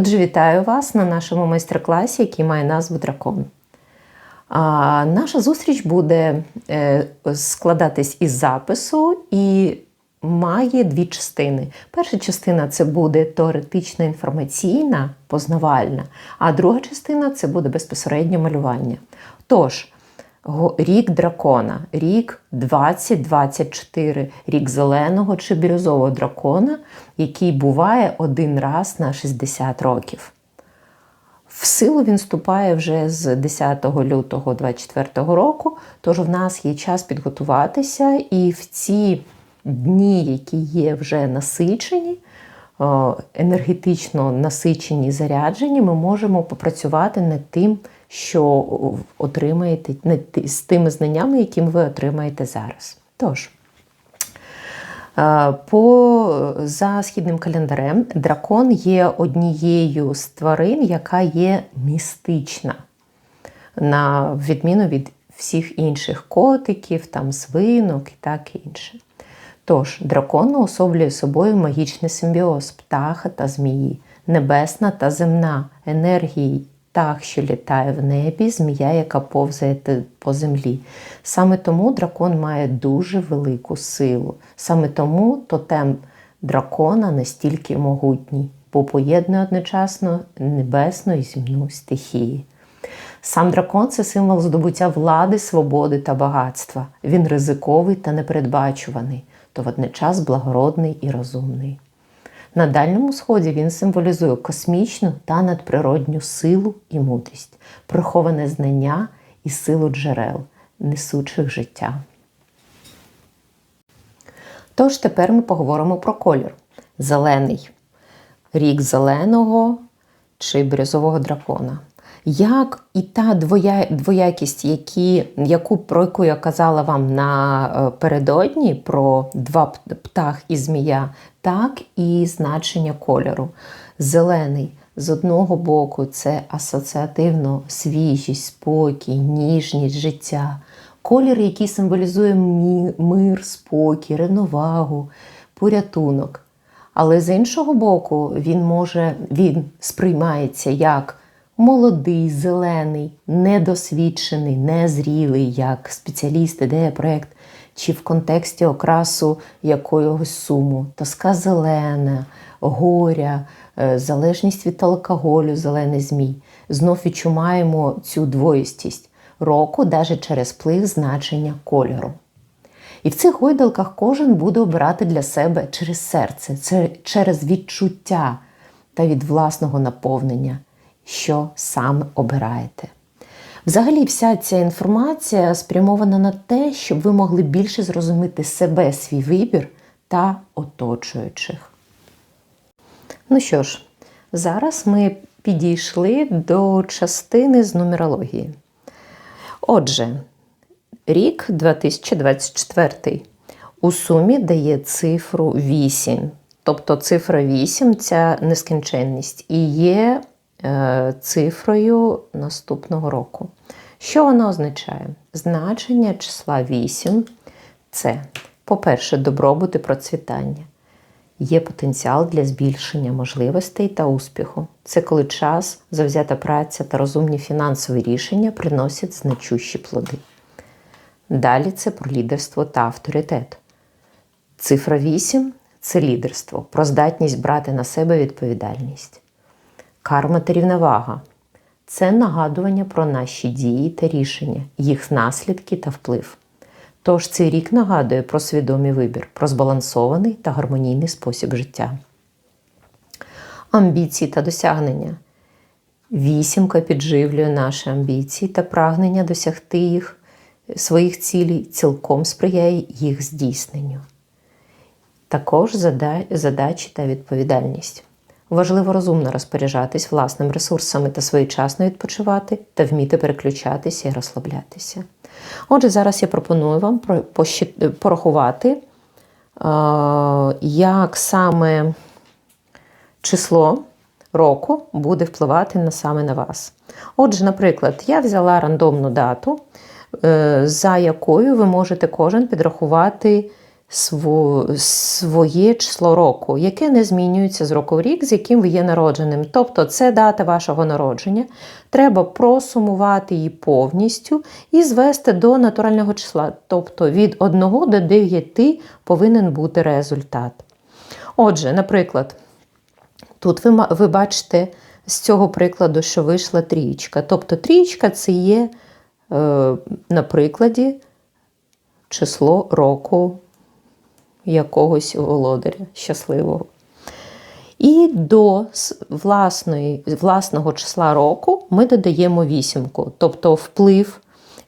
Отже, вітаю вас на нашому майстер-класі, який має назву Дракон. А, Наша зустріч буде е, складатись із запису і має дві частини. Перша частина це буде теоретична інформаційна, познавальна, а друга частина це буде безпосередньо малювання. Тож, рік дракона, рік 2024, рік зеленого чи бірюзового дракона, який буває один раз на 60 років. В силу він вступає вже з 10 лютого 2024 року, тож в нас є час підготуватися, і в ці дні, які є вже насичені, енергетично насичені, заряджені, ми можемо попрацювати над тим, що отримаєте, з тими знаннями, які ви отримаєте зараз. Тож. Е, По за східним календарем дракон є однією з тварин, яка є містична, на відміну від всіх інших котиків, там свинок і так інше. Тож, дракон уособлює собою магічний симбіоз птаха та змії, небесна та земна, енергії птах, що літає в небі, змія, яка повзає по землі. Саме тому дракон має дуже велику силу. Саме тому тотем дракона настільки могутній, бо поєднує одночасно небесну і земну стихії. Сам дракон це символ здобуття влади, свободи та багатства. Він ризиковий та непередбачуваний, то водночас благородний і розумний. На Дальньому Сході він символізує космічну та надприродню силу і мудрість, приховане знання і силу джерел, несучих життя. Тож тепер ми поговоримо про колір. Зелений. Рік зеленого чи бірюзового дракона. Як і та двоя, двоякість, які, яку, про яку я казала вам напередодні, про два птах і змія, так і значення кольору. Зелений з одного боку це асоціативно свіжість, спокій, ніжність, життя. Колір, який символізує мир, спокій, ревновагу, порятунок. Але з іншого боку, він може він сприймається як молодий, зелений, недосвідчений, незрілий, як спеціаліст, ідея, проєкт, чи в контексті окрасу якогось суму, тоска зелена, горя, е, залежність від алкоголю, зелений змій. Знов відчуваємо цю двоїстість року, навіть через вплив значення кольору. І в цих гойдалках кожен буде обирати для себе через серце, це через відчуття та від власного наповнення, що саме обираєте. Взагалі, вся ця інформація спрямована на те, щоб ви могли більше зрозуміти себе, свій вибір та оточуючих. Ну що ж, зараз ми підійшли до частини з нумерології. Отже, Рік 2024 у сумі дає цифру 8. Тобто цифра 8 це нескінченність і є цифрою наступного року. Що вона означає? Значення числа 8 це, по-перше, добробут і процвітання. Є потенціал для збільшення можливостей та успіху. Це коли час, завзята праця та розумні фінансові рішення приносять значущі плоди. Далі це про лідерство та авторитет. Цифра 8 це лідерство, про здатність брати на себе відповідальність. Карма та рівновага це нагадування про наші дії та рішення, їх наслідки та вплив. Тож цей рік нагадує про свідомий вибір, про збалансований та гармонійний спосіб життя. Амбіції та досягнення. Вісімка підживлює наші амбіції та прагнення досягти їх своїх цілей, цілком сприяє їх здійсненню. Також задачі та відповідальність. Важливо розумно розпоряджатись власними ресурсами та своєчасно відпочивати та вміти переключатися і розслаблятися. Отже, зараз я пропоную вам порахувати, е, як саме число року буде впливати на саме на вас. Отже, наприклад, я взяла рандомну дату, е, за якою ви можете кожен підрахувати своє число року, яке не змінюється з року в рік, з яким ви є народженим. Тобто це дата вашого народження. Треба просумувати її повністю і звести до натурального числа. Тобто від 1 до 9 повинен бути результат. Отже, наприклад, тут ви, ви бачите з цього прикладу, що вийшла трієчка. Тобто трієчка це є, е, на прикладі, число року якогось володаря щасливого. І до власної, власного числа року ми додаємо вісімку, тобто вплив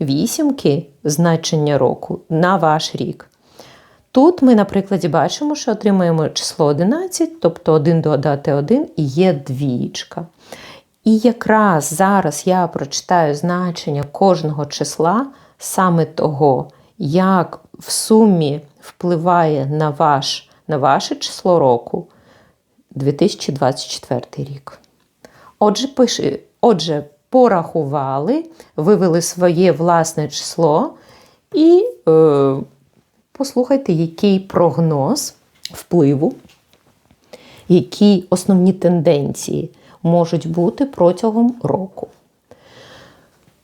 вісімки, значення року на ваш рік. Тут ми на прикладі бачимо, що отримаємо число 11, тобто 1 додати 1 і є двічка. І якраз зараз я прочитаю значення кожного числа, саме того, як в сумі впливає на, ваш, на ваше число року 2024 рік. Отже, пиши, отже, порахували, вивели своє власне число і е, послухайте, який прогноз впливу, які основні тенденції можуть бути протягом року.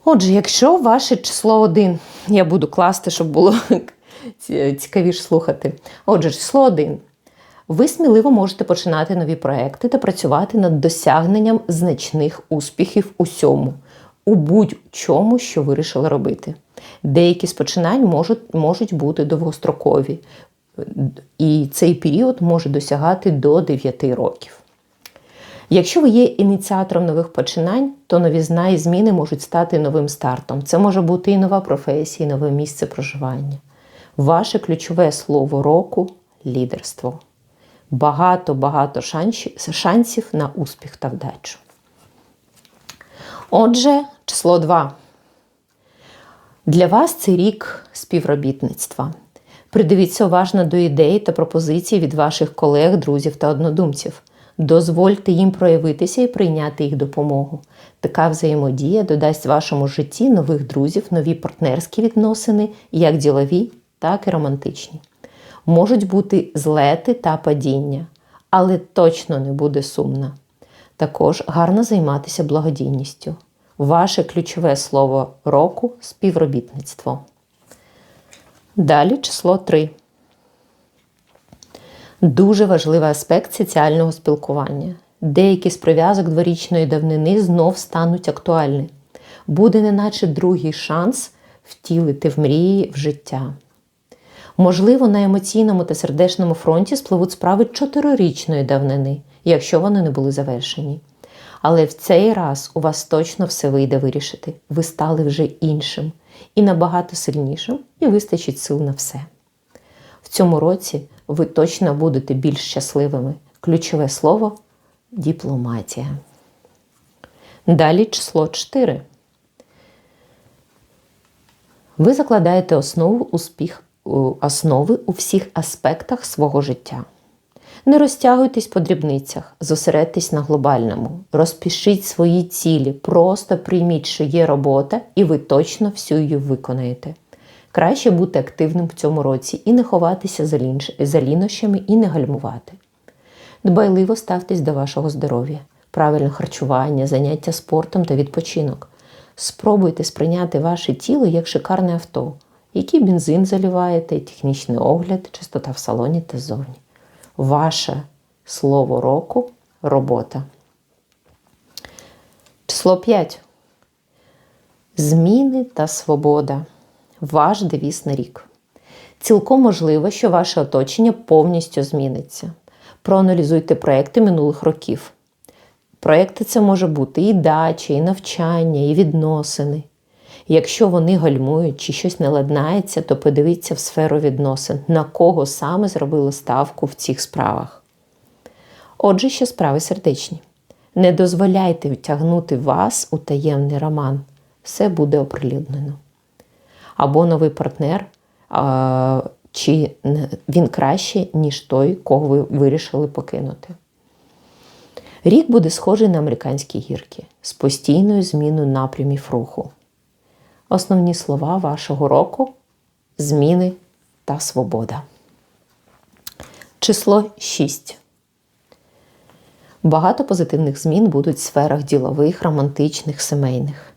Отже, якщо ваше число 1, я буду класти, щоб було цікавіше слухати. Отже, число 1. Ви сміливо можете починати нові проекти та працювати над досягненням значних успіхів усьому, у будь-чому, що вирішили робити. Деякі з починань можуть, можуть бути довгострокові, і цей період може досягати до 9 років. Якщо ви є ініціатором нових починань, то новізна і зміни можуть стати новим стартом. Це може бути і нова професія, і нове місце проживання. Ваше ключове слово року лідерство. Багато-багато шансів на успіх та вдачу. Отже, число 2. Для вас це рік співробітництва. Придивіться уважно до ідей та пропозицій від ваших колег, друзів та однодумців. Дозвольте їм проявитися і прийняти їх допомогу. Така взаємодія додасть вашому житті нових друзів, нові партнерські відносини, як ділові, так і романтичні. Можуть бути злети та падіння, але точно не буде сумно. Також гарно займатися благодійністю. Ваше ключове слово року співробітництво. Далі число 3. Дуже важливий аспект соціального спілкування. Деякі з прив'язок дворічної давнини знов стануть актуальні. Буде неначе другий шанс втілити в мрії в життя. Можливо, на емоційному та сердечному фронті спливуть справи чотирирічної давнини, якщо вони не були завершені. Але в цей раз у вас точно все вийде вирішити. Ви стали вже іншим і набагато сильнішим, і вистачить сил на все. В цьому році ви точно будете більш щасливими. Ключове слово дипломатія. Далі число 4. Ви закладаєте основу успіх, основи у всіх аспектах свого життя. Не розтягуйтесь по дрібницях, зосередьтесь на глобальному, розпишіть свої цілі, просто прийміть, що є робота, і ви точно всю її виконаєте. Краще бути активним в цьому році і не ховатися за лінощами і не гальмувати. Дбайливо ставтесь до вашого здоров'я, правильне харчування, заняття спортом та відпочинок. Спробуйте сприйняти ваше тіло як шикарне авто, який бензин заливаєте, технічний огляд, чистота в салоні та ззовні. Ваше слово року робота. Число 5. Зміни та свобода. Ваш девіз на рік. Цілком можливо, що ваше оточення повністю зміниться. Проаналізуйте проекти минулих років. Проекти це може бути і дача, і навчання, і відносини. Якщо вони гальмують чи щось не ладнається, то подивіться в сферу відносин, на кого саме зробили ставку в цих справах. Отже, ще справи сердечні. Не дозволяйте втягнути вас у таємний роман. Все буде оприлюднено. Або новий партнер, чи він краще, ніж той, кого ви вирішили покинути. Рік буде схожий на американські гірки з постійною зміною напрямів руху. Основні слова вашого року зміни та свобода. Число 6. Багато позитивних змін будуть в сферах ділових, романтичних, сімейних.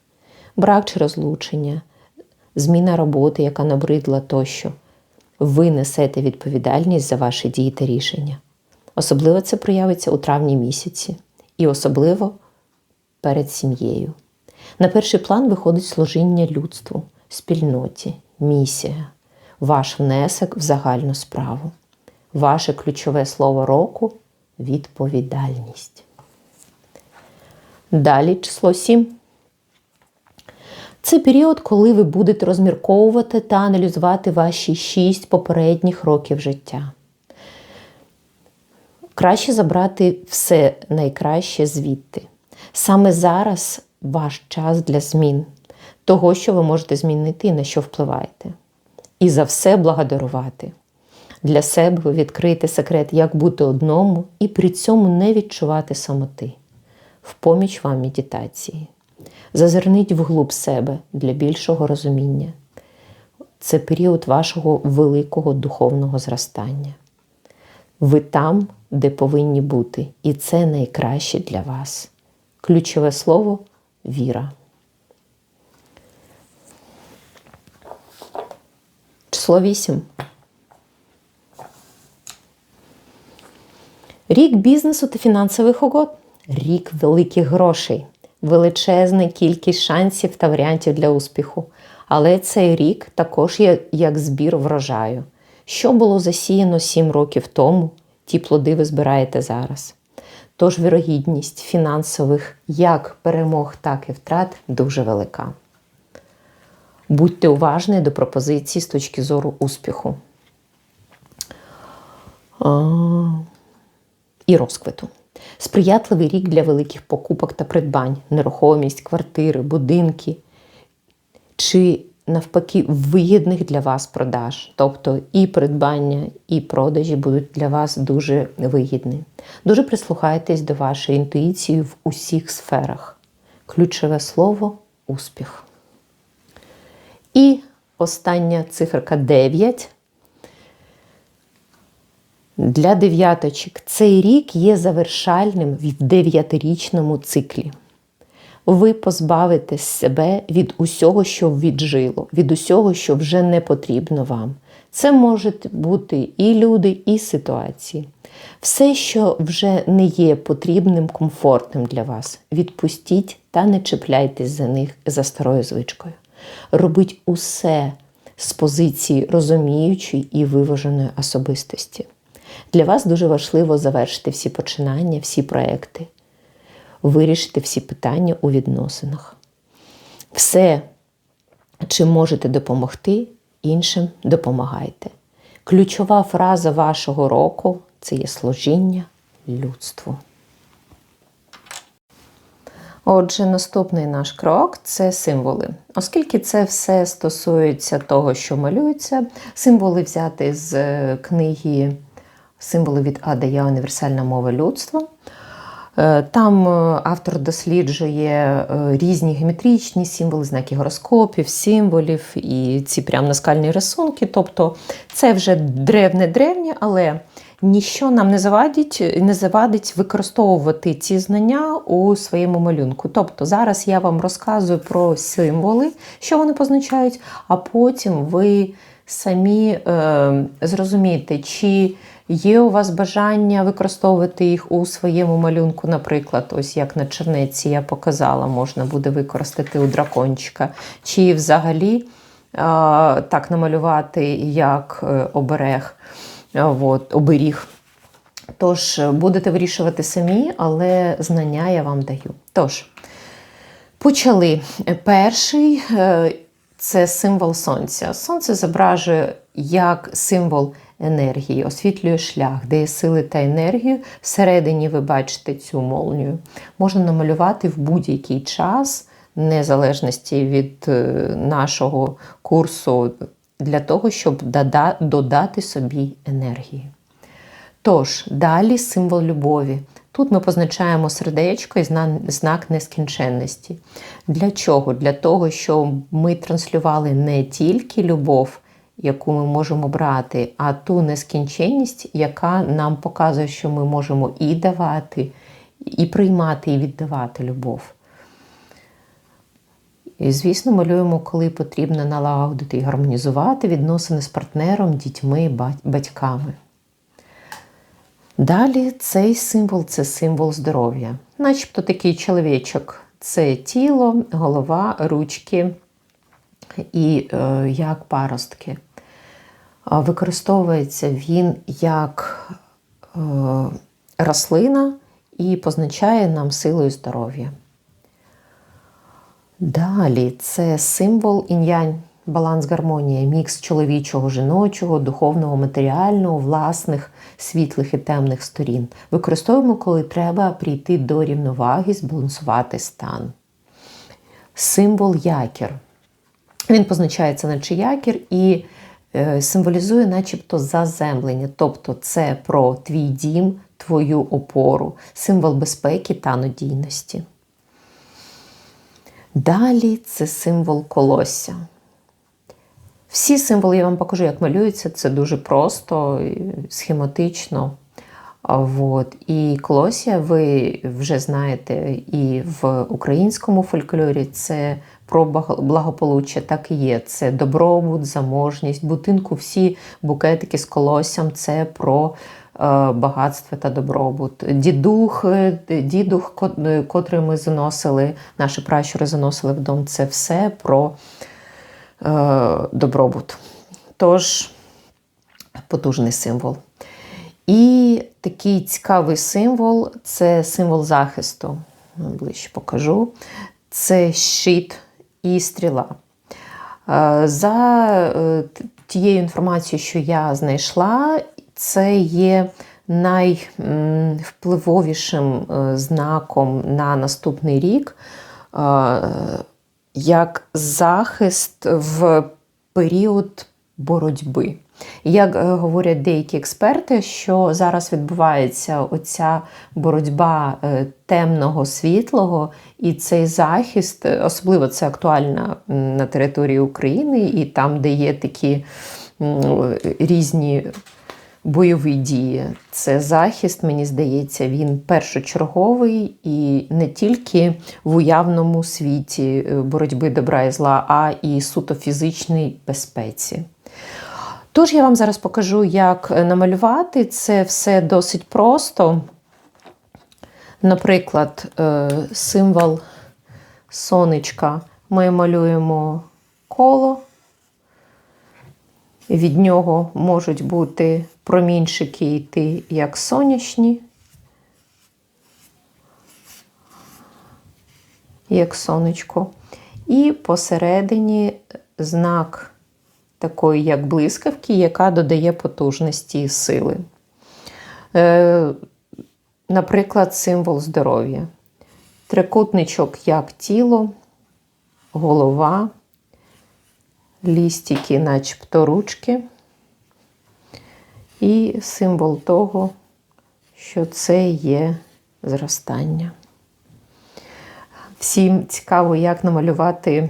Брак чи розлучення, зміна роботи, яка набридла тощо. Ви несете відповідальність за ваші дії та рішення. Особливо це проявиться у травні місяці, і особливо перед сім'єю. На перший план виходить служіння людству, спільноті, місія, ваш внесок в загальну справу. Ваше ключове слово року відповідальність. Далі число 7. Це період, коли ви будете розмірковувати та аналізувати ваші 6 попередніх років життя. Краще забрати все найкраще звідти. Саме зараз ваш час для змін, того, що ви можете змінити і на що впливаєте. І за все благодарувати. Для себе ви відкриєте секрет, як бути одному і при цьому не відчувати самоти. В поміч вам медитації. Зазирніть вглуб себе для більшого розуміння. Це період вашого великого духовного зростання. Ви там, де повинні бути, і це найкраще для вас. Ключове слово віра. Число 8. Рік бізнесу та фінансових угод. Рік великих грошей, величезна кількість шансів та варіантів для успіху. Але цей рік також є як збір врожаю. Що було засіяно 7 років тому, ті плоди ви збираєте зараз. Тож вірогідність фінансових як перемог, так і втрат дуже велика. Будьте уважні до пропозицій з точки зору успіху і розквиту. Сприятливий рік для великих покупок та придбань, нерухомість, квартири, будинки чи навпаки вигідних для вас продаж. Тобто і придбання, і продажі будуть для вас дуже вигідні. Дуже прислухайтесь до вашої інтуїції в усіх сферах. Ключове слово успіх. І остання циферка 9. Для дев'яточок цей рік є завершальним в дев'ятирічному циклі. Ви позбавите себе від усього, що віджило, від усього, що вже не потрібно вам. Це можуть бути і люди, і ситуації. Все, що вже не є потрібним, комфортним для вас, відпустіть та не чіпляйтесь за них за старою звичкою. Робіть усе з позиції розуміючої і виваженої особистості. Для вас дуже важливо завершити всі починання, всі проекти, вирішити всі питання у відносинах. Все, чим можете допомогти, іншим допомагайте. Ключова фраза вашого року це є служіння людству. Отже, наступний наш крок це символи. Оскільки це все стосується того, що малюється, символи взяти з е, книги Символи від А до Я універсальна мова людства. Е, там е, автор досліджує різні геометричні символи, знаки гороскопів, символів і ці прям наскальні рисунки. Тобто це вже древне-древнє, але ніщо нам не завадить, не завадить використовувати ці знання у своєму малюнку. Тобто зараз я вам розказую про символи, що вони позначають, а потім ви самі е, зрозумієте, чи є у вас бажання використовувати їх у своєму малюнку, наприклад, ось як на чернеці я показала, можна буде використати у дракончика, чи взагалі е, так намалювати як е, оберег от, оберіг. Тож, будете вирішувати самі, але знання я вам даю. Тож, почали. Перший е, це символ сонця. Сонце зображує як символ енергії, освітлює шлях, дає сили та енергію. Всередині ви бачите цю молнію. Можна намалювати в будь-який час, незалежності від е, нашого курсу для того, щоб додати собі енергії. Тож, далі символ любові. Тут ми позначаємо сердечко і знак нескінченності. Для чого? Для того, щоб ми транслювали не тільки любов яку ми можемо брати, а ту нескінченність, яка нам показує, що ми можемо і давати, і приймати, і віддавати любов. І, звісно, малюємо, коли потрібно налагодити і гармонізувати відносини з партнером, дітьми, батьками. Далі цей символ це символ здоров'я. Начебто такий чоловічок це тіло, голова, ручки і е, як паростки. Використовується він як е, рослина і позначає нам силу і здоров'я. Далі це символ інь-янь, баланс гармонія, мікс чоловічого, жіночого, духовного, матеріального, власних, світлих і темних сторін. Використовуємо, коли треба прийти до рівноваги, збалансувати стан. Символ якір. Він позначається, наче якір, і е, символізує, начебто, заземлення. Тобто, це про твій дім, твою опору, символ безпеки та надійності. Далі це символ колосся. Всі символи я вам покажу, як малюються, це дуже просто, схематично. От. І колосся, ви вже знаєте, і в українському фольклорі це про благополуччя, так і є. Це добробут, заможність, будинку всі букетики з колоссям це про Е, багатства та добробут. Дідух, е, дідух, е, котрий ми заносили, наші пращури заносили в дом, це все про добробут. Тож, потужний символ. І такий цікавий символ це символ захисту. Ближче покажу. Це щит і стріла. За тією інформацією, що я знайшла, це є найвпливовішим е, знаком на наступний рік е, як захист в період боротьби. Як е, говорять деякі експерти, що зараз відбувається оця боротьба темного світлого, і цей захист, особливо це актуально на території України, і там, де є такі різні бойові дії. Це захист, мені здається, він першочерговий і не тільки в уявному світі е, боротьби добра і зла, а і суто фізичній безпеці. Тож я вам зараз покажу, як намалювати це все досить просто. Наприклад, е, символ сонечка ми малюємо коло, від нього можуть бути промінчики йти як сонячні, як сонечко. І посередині знак такої, як блискавки, яка додає потужності і сили. Е, Наприклад, символ здоров'я. Трикутничок як тіло, голова, лістики, начебто ручки і символ того, що це є зростання. Всім цікаво, як намалювати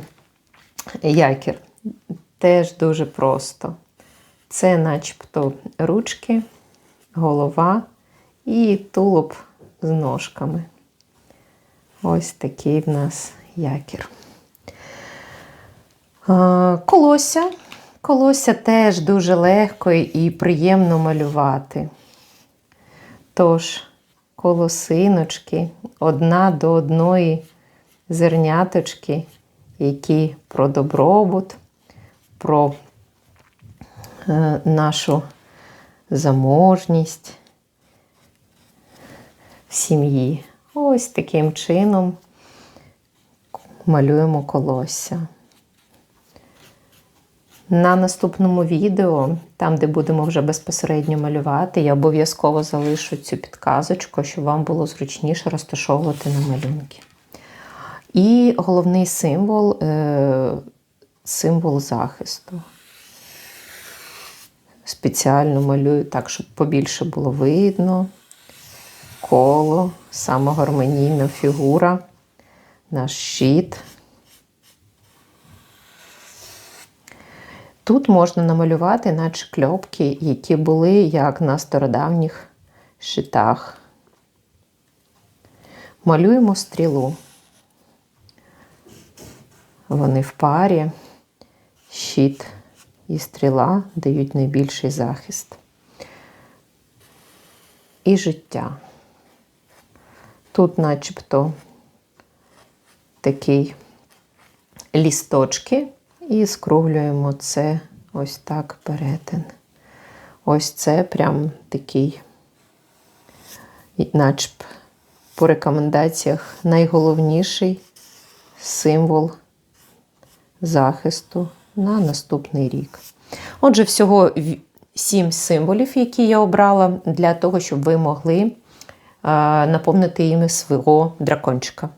якір. Теж дуже просто. Це начебто ручки, голова і тулуб з ножками. Ось такий в нас якір. Колося Колосся теж дуже легко і приємно малювати. Тож, колосиночки одна до одної зерняточки, які про добробут, про е, нашу заможність в сім'ї. Ось таким чином малюємо колосся. На наступному відео, там, де будемо вже безпосередньо малювати, я обов'язково залишу цю підказочку, щоб вам було зручніше розташовувати на малюнки. І головний символ е, символ захисту. Спеціально малюю так, щоб побільше було видно. Коло, самогармонійна фігура, наш щит. Тут можна намалювати, наче кльопки, які були як на стародавніх щитах. Малюємо стрілу. Вони в парі. Щит і стріла дають найбільший захист. І життя. Тут начебто такий лісточки і скруглюємо це ось так перетин. Ось це прям такий, начеб по рекомендаціях, найголовніший символ захисту на наступний рік. Отже, всього сім символів, які я обрала для того, щоб ви могли наповнити іми свого дракончика.